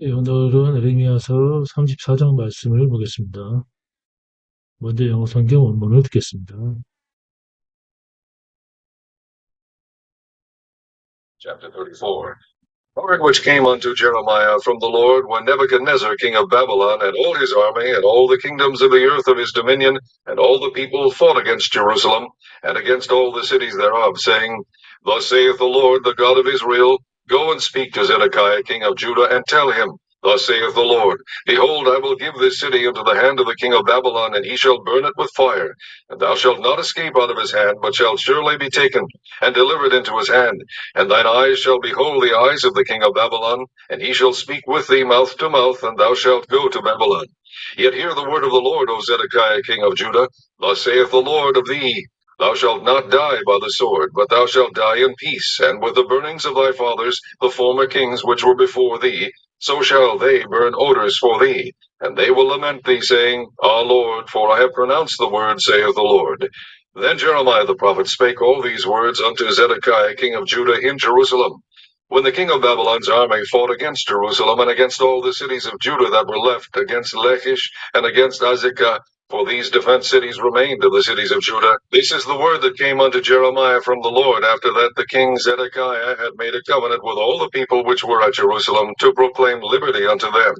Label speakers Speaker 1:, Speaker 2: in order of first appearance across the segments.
Speaker 1: 예, 오늘은 에레미야서 34장 말씀을 보겠습니다. 먼저 영어 성경 원문을 듣겠습니다.
Speaker 2: Chapter 34 Word which came unto Jeremiah from the Lord when Nebuchadnezzar king of Babylon and all his army and all the kingdoms of the earth of his dominion and all the people fought against Jerusalem and against all the cities thereof, saying, Thus saith the Lord, the God of Israel, Go and speak to Zedekiah king of Judah, and tell him, Thus saith the Lord, Behold, I will give this city into the hand of the king of Babylon, and he shall burn it with fire. And thou shalt not escape out of his hand, but shalt surely be taken and delivered into his hand. And thine eyes shall behold the eyes of the king of Babylon, and he shall speak with thee mouth to mouth, and thou shalt go to Babylon. Yet hear the word of the Lord, O Zedekiah king of Judah. Thus saith the Lord of thee, Thou shalt not die by the sword, but thou shalt die in peace, and with the burnings of thy fathers, the former kings which were before thee, so shall they burn odors for thee. And they will lament thee, saying, Ah, Lord, for I have pronounced the word, saith the Lord. Then Jeremiah the prophet spake all these words unto Zedekiah king of Judah in Jerusalem. When the king of Babylon's army fought against Jerusalem and against all the cities of Judah that were left, against Lachish and against Azekah, for these defence cities remained of the cities of Judah. This is the word that came unto Jeremiah from the Lord after that the king Zedekiah had made a covenant with all the people which were at Jerusalem to proclaim liberty unto them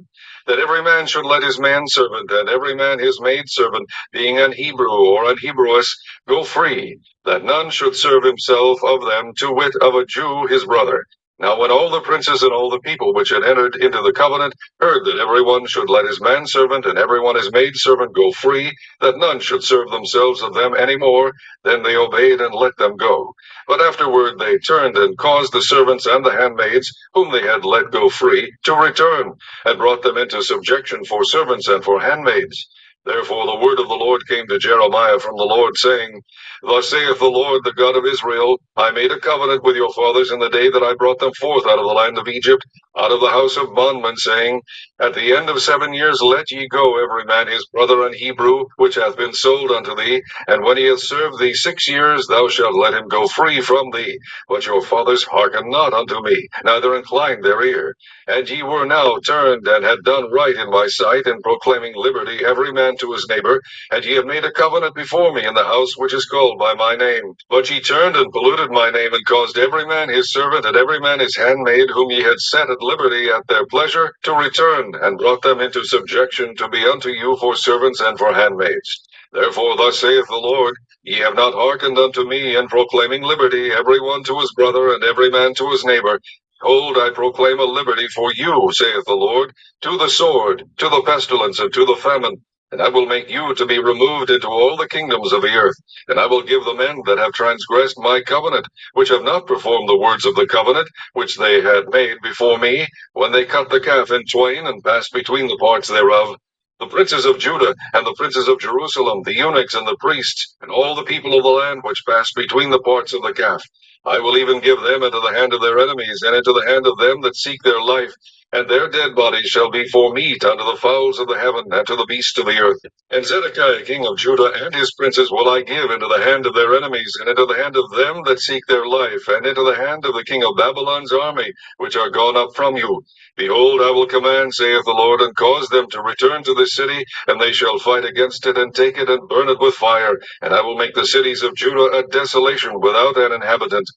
Speaker 2: that every man should let his manservant and every man his maidservant, being an Hebrew or an Hebrewess, go free, that none should serve himself of them, to wit, of a Jew his brother. Now when all the princes and all the people which had entered into the covenant heard that every one should let his manservant and every one his maidservant go free, that none should serve themselves of them any more, then they obeyed and let them go. But afterward they turned and caused the servants and the handmaids, whom they had let go free, to return, and brought them into subjection for servants and for handmaids. Therefore the word of the Lord came to Jeremiah from the Lord, saying, Thus saith the Lord, the God of Israel, I made a covenant with your fathers in the day that I brought them forth out of the land of Egypt, out of the house of bondmen, saying, At the end of seven years let ye go every man his brother an Hebrew, which hath been sold unto thee, and when he hath served thee six years, thou shalt let him go free from thee. But your fathers hearkened not unto me, neither inclined their ear. And ye were now turned and had done right in my sight in proclaiming liberty every man to his neighbor, and ye have made a covenant before me in the house which is called by my name. But ye turned and polluted my name, and caused every man his servant and every man his handmaid, whom ye had set at liberty at their pleasure, to return, and brought them into subjection to be unto you for servants and for handmaids. Therefore thus saith the Lord, Ye have not hearkened unto me in proclaiming liberty, every one to his brother, and every man to his neighbor. Behold, I proclaim a liberty for you, saith the Lord, to the sword, to the pestilence, and to the famine. And I will make you to be removed into all the kingdoms of the earth. And I will give the men that have transgressed my covenant, which have not performed the words of the covenant, which they had made before me, when they cut the calf in twain, and passed between the parts thereof. The princes of Judah, and the princes of Jerusalem, the eunuchs and the priests, and all the people of the land which passed between the parts of the calf. I will even give them into the hand of their enemies, and into the hand of them that seek their life, and their dead bodies shall be for meat unto the fowls of the heaven, and to the beasts of the earth. And Zedekiah king of Judah and his princes will I give into the hand of their enemies, and into the hand of them that seek their life, and into the hand of the king of Babylon's army, which are gone up from you. Behold, I will command, saith the Lord, and cause them to return to this city, and they shall fight against it, and take it, and burn it with fire. And I will make the cities of Judah a desolation without an inhabitant.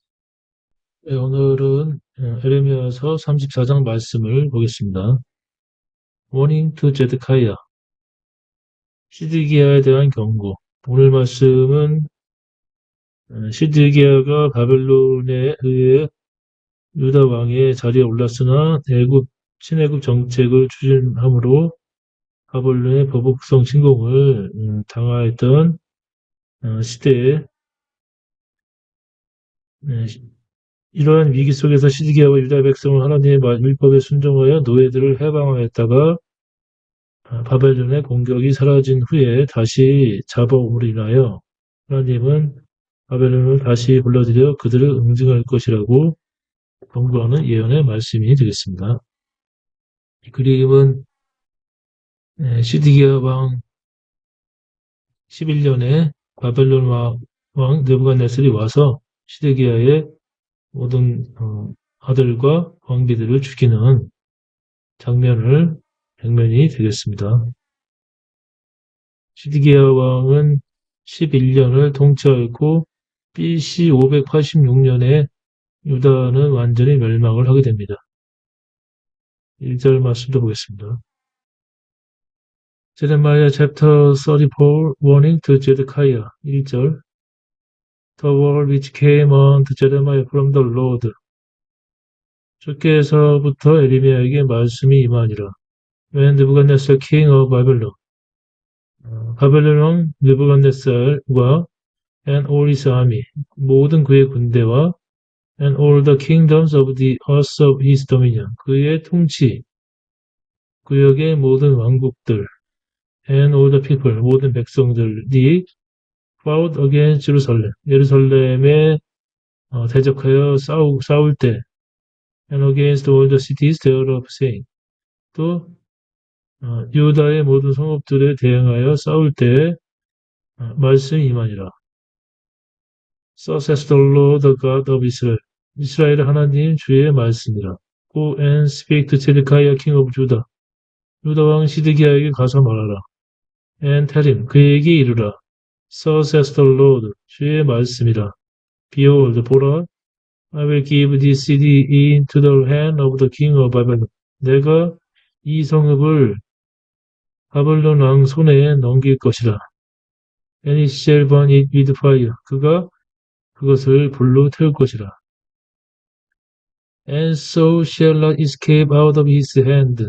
Speaker 1: 네, 오늘은 어, 에레미야서 34장 말씀을 보겠습니다. Warning to Zedekiah 시드기야에 대한 경고 오늘 말씀은 어, 시드기야가 바벨론에 의해 유다 왕의 자리에 올랐으나 애굽 친애굽 정책을 추진함으로 바벨론의 보복성 침공을 음, 당하였던 어, 시대에 네, 이러한 위기 속에서 시드기야와 유다 백성은 하나님의 율법에 순종하여 노예들을 해방하였다가 아, 바벨론의 공격이 사라진 후에 다시 잡아옴으로 인하여 하나님은 바벨론을 다시 불러들여 그들을 응징할 것이라고 경고하는 예언의 말씀이 되겠습니다. 이 그림은 네, 시드기야 왕 11년에 바벨론 왕, 왕 느부갓네살이 와서 시드기야의 모든 어, 아들과 왕비들을 죽이는 장면을 장면이 되겠습니다. 시드기야 왕은 11년을 통치하였고 BC 586년에 유다는 완전히 멸망을 하게 됩니다. 1절 말씀도 보겠습니다. 제레마야 chapter 34 warning to Zedekiah 1절 The word which came unto Jeremiah from the Lord 주께서부터 에리미야에게 말씀이 임하니라. When Nebuchadnezzar king of Babylon 어, 바벨론 왕 느부갓네살과 and all his army 모든 그의 군대와 and all the kingdoms of the earth of his dominion 그의 통치 구역의 모든 왕국들 and all the people 모든 백성들이 fought against Jerusalem 예루살렘에 어, 대적하여 싸우, 싸울 때 and against all the cities thereof saying 또 어, 유다의 모든 성읍들에 대항하여 싸울 때 어, 말씀이 임하니라. Thus says the Lord the God of Israel. 이스라엘 하나님 주의 말씀이라. Go and speak to Zedekiah king of Judah. 유다 왕 시드기야에게 가서 말하라. And tell him 그에게 이르라. Thus says the Lord 주의 말씀이라. Behold 보라 I will give this city into the hand of the king of Babylon. 내가 이 성읍을 바벨론 왕 손에 넘길 것이라. And he shall burn it with fire. 그가 그것을 불로 태울 것이라. And so shall not escape out of his hand.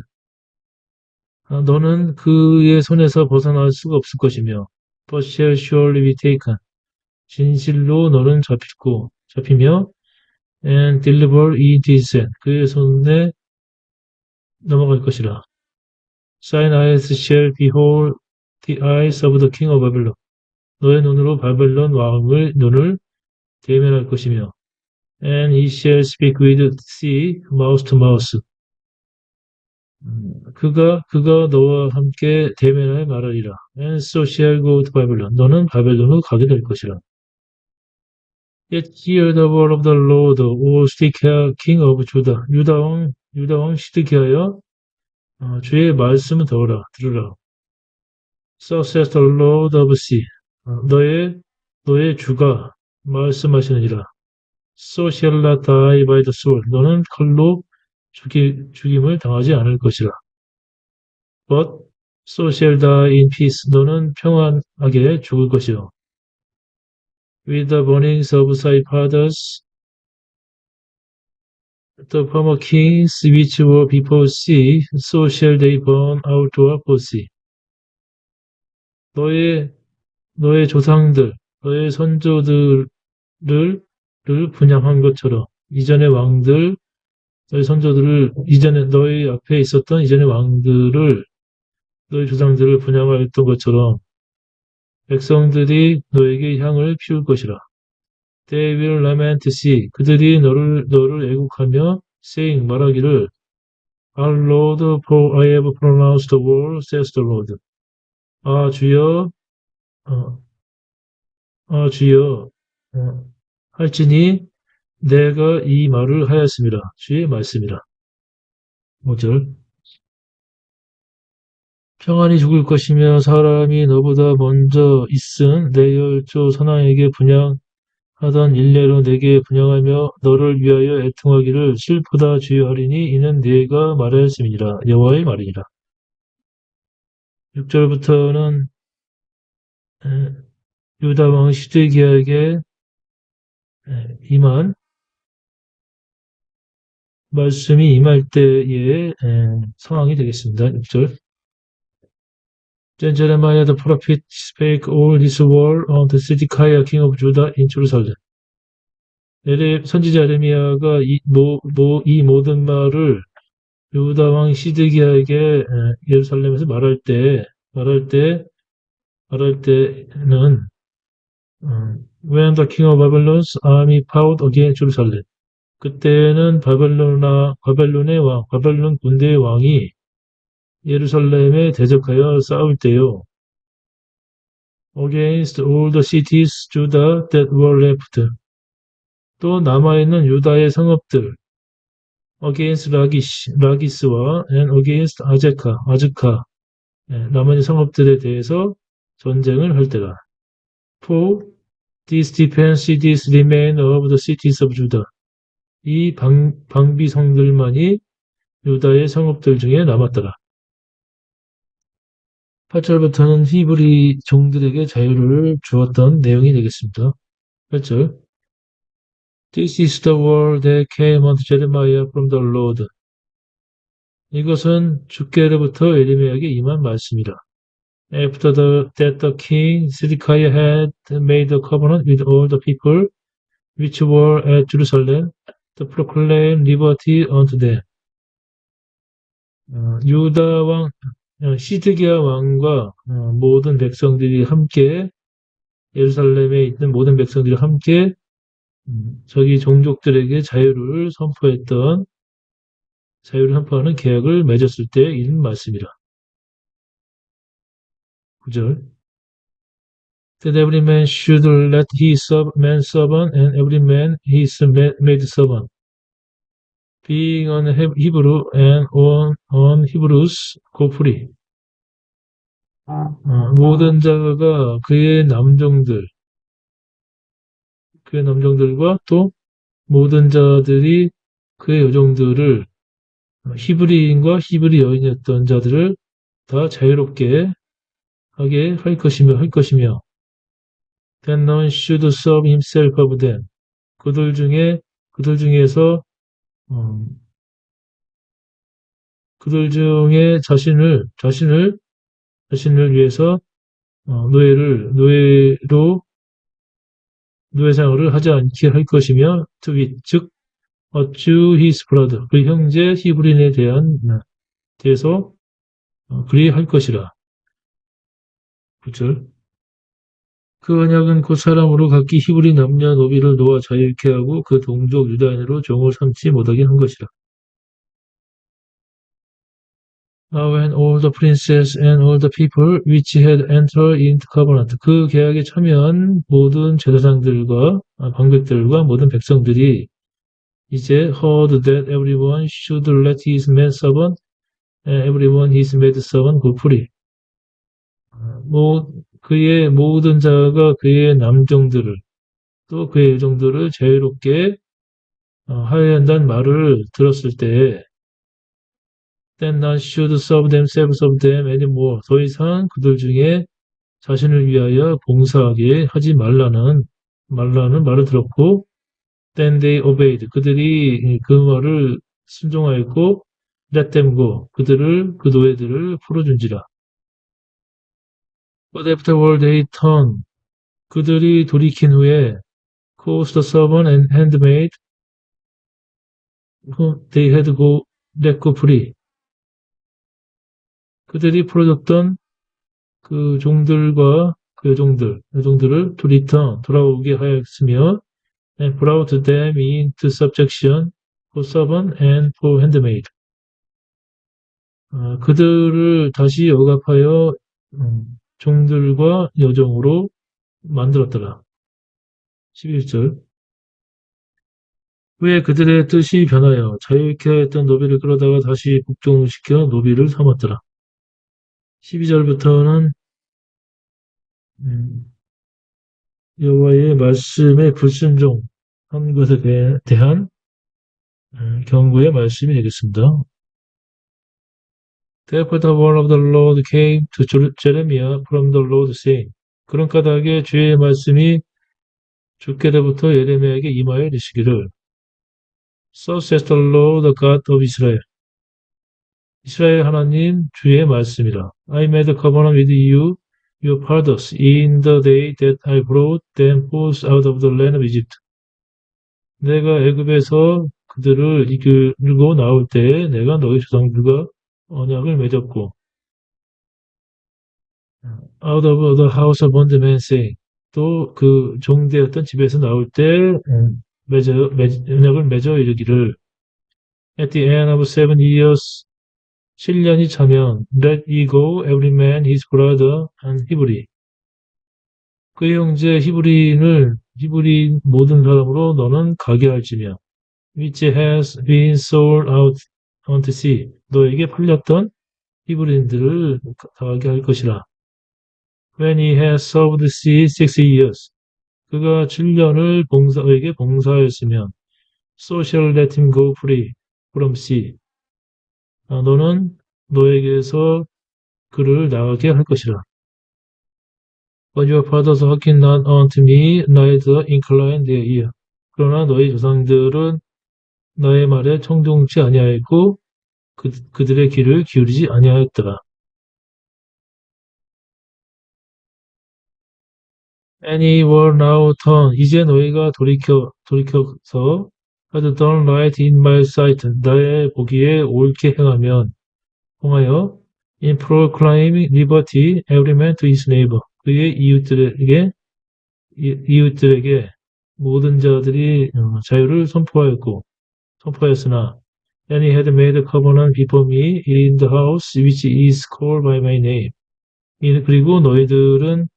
Speaker 1: 아, 너는 그의 손에서 벗어날 수가 없을 것이며, but shall surely be taken. 진실로 너는 잡히고, 잡히며, and deliver his hand. 그의 손에 넘어갈 것이라. Thine eyes shall behold the eyes of the king of Babylon. 너의 눈으로 바벨론 왕을 눈을 대면할 것이며, and he shall speak with thee mouth to mouth. 음, 그가 그가 너와 함께 대면하여 말하리라. And so shall go to Babylon. 너는 바벨론으로 가게 될 것이라. Yet hear the word of the Lord, O Sidkiah, king of Judah. 유다 왕 유다 왕 시드기하여 어, 주의 말씀을 들어라, 들으라. So says the Lord of sea. 어, 너의, 너의 주가 말씀하시느니라. So shall not die by the sword. 너는 칼로 죽이, 죽임을 당하지 않을 것이라. But so shall die in peace. 너는 평안하게 죽을 것이요. With the burnings of thy fathers, the former kings which were before thee, so shall they burn out for thee. 너의 너의 조상들, 너의 선조들을 를 분양한 것처럼 이전의 왕들, 너의 선조들을 이전에 너희 앞에 있었던 이전의 왕들을 너희 조상들을 분양하였던 것처럼 백성들이 너에게 향을 피울 것이라. They will lament see. 그들이 너를 너를 애국하며 saying 말하기를 Our Lord, for I have pronounced the word, says the Lord. 아 주여, 어, 아 주여, 어, 할지니 내가 이 말을 하였습니다. 주의 말씀이라. 5절 평안히 죽을 것이며 사람이 너보다 먼저 있은 내 열조 선왕에게 분양하던 일례로 내게 분양하며 너를 위하여 애통하기를 슬프다 주의하리니 이는 네가 말하였음이니라 여호와의 말이니라. 6절부터는 유다 왕 시드기야에게 임한 말씀이 임할 때의 상황이 되겠습니다. 6절 Then Jeremiah the prophet spake all his word unto Zedekiah king of Judah in Jerusalem. 선지자 에레미야가 이, 모, 모, 이 모든 말을 유다 왕 시드기야에게 예루살렘에서 말할 때, 말할 때, 말할 때는 음, When the king of Babylon's army fought against Jerusalem. 그때는 바벨론아, 바벨론의 왕, 바벨론 군대의 왕이 예루살렘에 대적하여 싸울 때요. Against all the cities Judah that were left. 또 남아있는 유다의 성읍들, against 라기시, 라기스와 and against 아제카, 아즈카, 예, 나머지 성읍들에 대해서 전쟁을 할 때라. For these defense cities remain of the cities of Judah. 이 방, 방비성들만이 유다의 성읍들 중에 남았더라. 8절부터는 히브리 종들에게 자유를 주었던 내용이 되겠습니다. 8절 This is the word that came unto Jeremiah from the Lord. 이것은 주께로부터 예레미야에게 임한 말씀이라. After the, that the king Zedekiah had made a covenant with all the people which were at Jerusalem to proclaim liberty unto them. 어, 유다 왕 어, 시드기야 왕과 어, 모든 백성들이 함께 예루살렘에 있는 모든 백성들이 함께 음, 저기 종족들에게 자유를 선포했던 자유를 선포하는 계약을 맺었을 때 있는 말씀이라. 9절 That every man should let his man servant and every man his ma- maid servant being on Heb- Hebrew and on, on Hebrews go free. 어, 모든 자가 그의 남종들, 그의 남종들과 또 모든 자들이 그의 여종들을 어, 히브리인과 히브리 여인이었던 자들을 다 자유롭게 하게 할 것이며 할 것이며 then none should serve himself of them. 그들 중에 그들 중에서 음, 그들 중에 자신을 자신을 자신을 위해서 어, 노예를 노예로 노예 생활을 하지 않게 할 것이며 to be 즉 Jew his brother 그 형제 히브린에 대한 어, 대해서 어, 그리 할 것이라. 9절 그 언약은 곧 사람으로 각기 히브리 남녀 노비를 놓아 자유케 하고 그 동족 유다인으로 종을 삼지 못하게 한 것이라. Now when all the princes and all the people which had entered into covenant 그 계약에 참여한 모든 제사장들과 아, 방백들과 모든 백성들이 이제 heard that everyone should let his man servant and everyone his maid servant go free. 아, 뭐 그의 모든 자가 그의 남종들을 또 그의 여종들을 자유롭게 어, 하여야 한다는 말을 들었을 때 then none should serve themselves of them anymore. 더 이상 그들 중에 자신을 위하여 봉사하게 하지 말라는 말라는 말을 들었고 then they obeyed. 그들이 그 말을 순종하였고 let them go. 그들을 그 노예들을 풀어준지라. But afterward they turned. 그들이 돌이킨 후에 caused the servant and handmaid they had go let go free. 그들이 풀어줬던 그 종들과 그 여종들, 여종들을 to return, 돌아오게 하였으며 and brought them into subjection for servant and for handmaid. 아, 그들을 다시 억압하여 음, 종들과 여종으로 만들었더라. 11절 후에 그들의 뜻이 변하여 자유케 하였던 노비를 끌어다가 다시 복종시켜 노비를 삼았더라. 12절부터는 음, 여호와의 말씀에 불순종한 것에 대- 대한 음, 경고의 말씀이 되겠습니다. Therefore the word of the Lord came to Jer- Jeremiah from the Lord saying 그런 까닭에 주의 말씀이 주께로부터 예레미야에게 임하여 이르시기를 So says the Lord the God of Israel 이스라엘 하나님 주의 말씀이라 I made a covenant with you your fathers in the day that I brought them forth out of the land of Egypt 내가 애굽에서 그들을 이끌고 나올 때에 내가 너희 조상들과 언약을 맺었고 out of the house of bondman saying 또그 종되었던 집에서 나올 때 음, 맺어, 맺, 언약을 맺어 이르기를 at the end of seven years 7년이 차면 let ye go every man his brother and 히브리 그 형제 히브리인을 히브리 모든 사람으로 너는 가게 할지며 which has been sold out sea. 너에게 팔렸던 히브리인들을 당하게 할 것이라. When he has served sea six years. 그가 7년을 봉사에게 봉사하였으면 so shall let him go free from sea. 아, 너는 너에게서 그를 나가게 할 것이라. But your fathers hearkened not unto me, neither inclined their ear. 그러나 너희 조상들은 너의 말에 청종치 아니하였고 그, 그들의 귀를 기울이지 아니하였더라. Any were now turned. 이제 너희가 돌이켜, 돌이켜서 had done right in my sight. 나의 보기에 옳게 행하면, 통하여 in proclaiming liberty every man to his neighbor. 그의 이웃들에게, 이- 이웃들에게 모든 자들이 어, 자유를 선포하였고, 선포하였으나, and he had made a covenant before me in the house which is called by my name. 이- 그리고 너희들은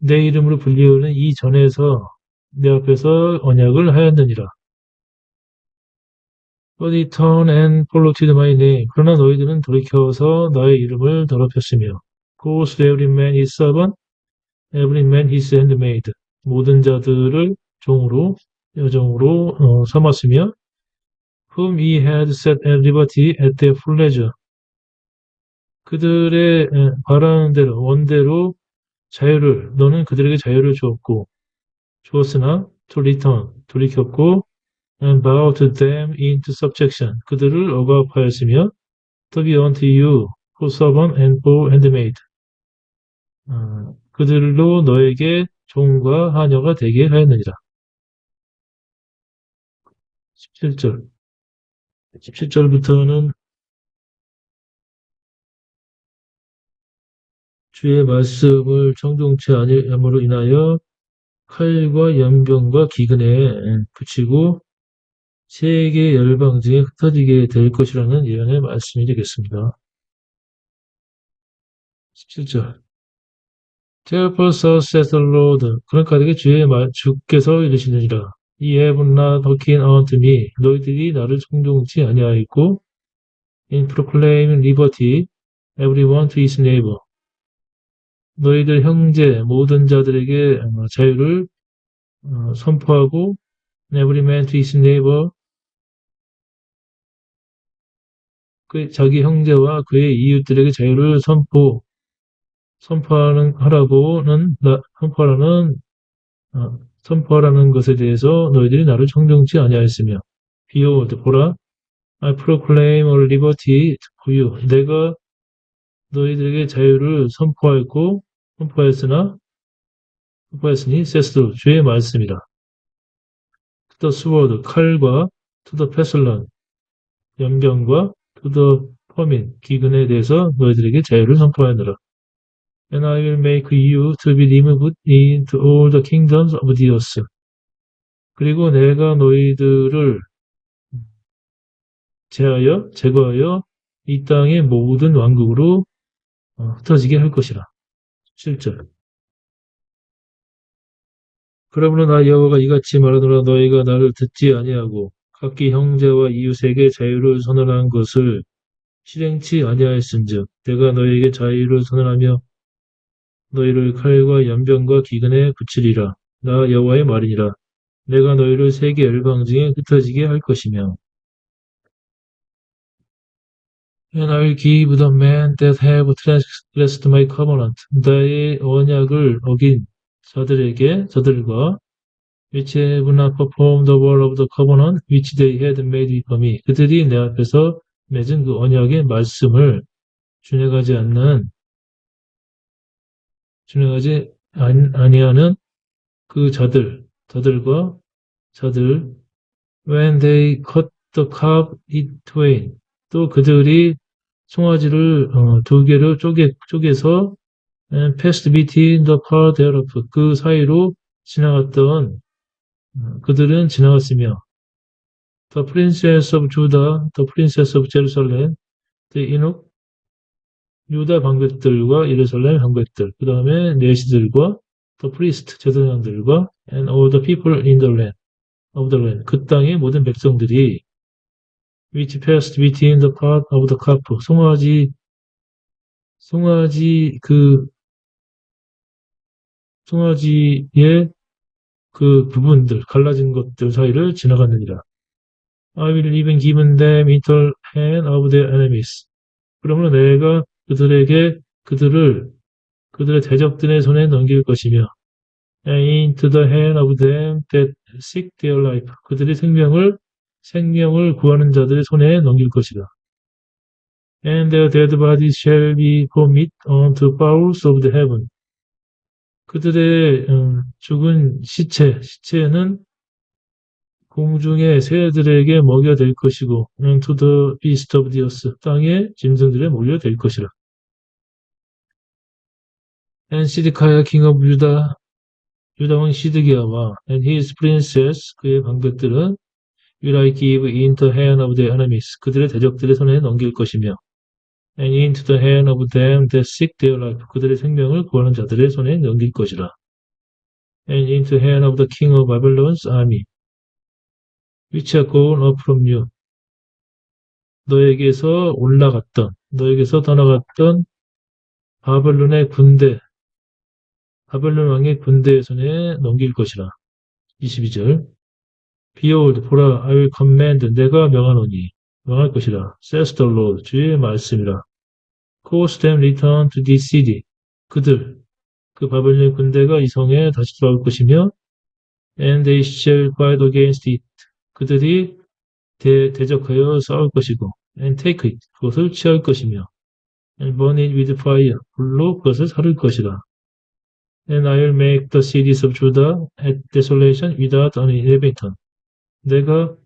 Speaker 1: 내 이름으로 불리우는 이 전에서 내 앞에서 언약을 하였느니라. But he turned and polluted my name. 그러나 너희들은 돌이켜서 나의 이름을 더럽혔으며, Calls every man his servant, every man his handmaid. 모든 자들을 종으로, 여종으로 어, 삼았으며, whom he had set at liberty at their pleasure. 그들의 에, 바라는 대로, 원대로 자유를, 너는 그들에게 자유를 주었고, 주었으나, to return, 돌이켰고, and bow to them into subjection. 그들을 억압하였으며, to be unto you, for servant and for handmaid. 어, 그들로 너에게 종과 하녀가 되게 하였느니라. 17절. 17절부터는 주의 말씀을 청종치 아니함으로 인하여 칼과 연병과 기근에 붙이고 세계 열방 중에 흩어지게 될 것이라는 예언의 말씀이 되겠습니다. 17절. Therefore so says the Lord. 그러니까 내게 주의 말, 주께서 이르시느니라. Not hearkened unto me. 너희들이 나를 청종치 아니하였고, in proclaiming liberty, everyone to his neighbor. 너희들 형제 모든 자들에게 어, 자유를 어, 선포하고, every man to his neighbor. 그 자기 형제와 그의 이웃들에게 자유를 선포, 선포하는 하라고는 어, 선포하라는 것에 대해서 너희들이 나를 청정치 아니하였으며 Behold, 보라, I proclaim a liberty for you. 내가 너희들에게 자유를 선포하였고 선포하였으나 선포하였으니 Lord, 주의 말씀이라. To the sword, 칼과 to the pestilence, 연병과 to the famine, 기근에 대해서 너희들에게 자유를 선포하느라. And I will make you to be removed into all the kingdoms of the earth. 그리고 내가 너희들을 제하여, 제거하여 이 땅의 모든 왕국으로 어, 흩어지게 할 것이라. 7절. 그러므로 나 여호와가 이같이 말하노라 너희가 나를 듣지 아니하고 각기 형제와 이웃에게 자유를 선언한 것을 실행치 아니하였은즉 내가 너희에게 자유를 선언하며 너희를 칼과 연병과 기근에 붙이리라. 나 여호와의 말이니라. 내가 너희를 세계 열방 중에 흩어지게 할 것이며 And I will give the men that have transgressed my covenant. 나의 언약을 어긴 자들에게, 저들과 which have not performed the word of the covenant which they had made with me. 그들이 내 앞에서 맺은 그 언약의 말씀을 준행하지 않는, 아니- 아니하는 그 자들, 저들과 자들, when they cut the cup in twain. 또 그들이 송아지를 어, 두 개로 쪼개, 쪼개서 and passed between the part thereof. 그 사이로 지나갔던 어, 그들은 지나갔으며 The princess of Judah, the princess of Jerusalem, the Enoch, 유다 방백들과 예루살렘 방백들, 그 다음에 내시들과 the priest, 제사장들과 and all the people in the land, of the land. 그 땅의 모든 백성들이 which passed between the part of the cup. 송아지 송아지 그 송아지의 그 부분들 갈라진 것들 사이를 지나갔느니라. I will even give them into hand of their enemies. 그러므로 내가 그들에게 그들을 그들의 대적들의 손에 넘길 것이며 into the hand of them that seek their life. 그들의 생명을 생명을 구하는 자들의 손에 넘길 것이다. And their dead bodies shall be committed unto powers of the heaven. 그들의 음, 죽은 시체, 시체는 공중의 새들에게 먹여 될 것이고, and to the beast of the earth, 땅의 짐승들에 몰려 될 것이라. And 시드카야 king of 유다, 유다 왕 시드기야와 and his princess, 그의 방백들은 I give into hand of the enemies, 그들의 대적들의 손에 넘길 것이며, and into the hand of them that seek their life, 그들의 생명을 구하는 자들의 손에 넘길 것이라. and into the hand of the king of Babylon's army, which are gone up from you. 너에게서 올라갔던, 너에게서 떠나갔던 바벨론의 군대, 바벨론 왕의 군대의 손에 넘길 것이라. 22절. Behold, 보라, I will command, 내가 명하노니, 명할 것이라. says the Lord, 주의 말씀이라. Cause them return to this city. 그들, 그 바벨론 군대가 이 성에 다시 돌아올 것이며, and they shall fight against it. 그들이 대, 대적하여 싸울 것이고, and take it. 그것을 취할 것이며, and burn it with fire. 불로 그것을 사를 것이라. And I will make the cities of Judah at desolation without an inhabitant. 내가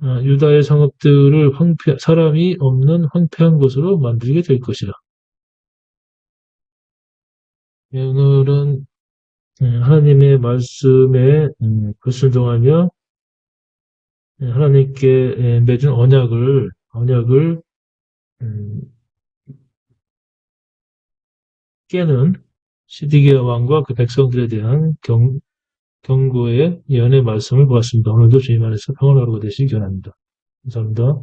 Speaker 1: 어, 유다의 성읍들을 황폐, 사람이 없는 황폐한 곳으로 만들게 될 것이라. 네, 오늘은 음, 하나님의 말씀에 음, 불순종하며 음, 하나님께 예, 맺은 언약을 언약을 음, 깨는 시디기야 왕과 그 백성들에 대한 경, 경고의 예언의 말씀을 보았습니다. 오늘도 주님 안에서 평안하고 되시기 바랍니다. 감사합니다.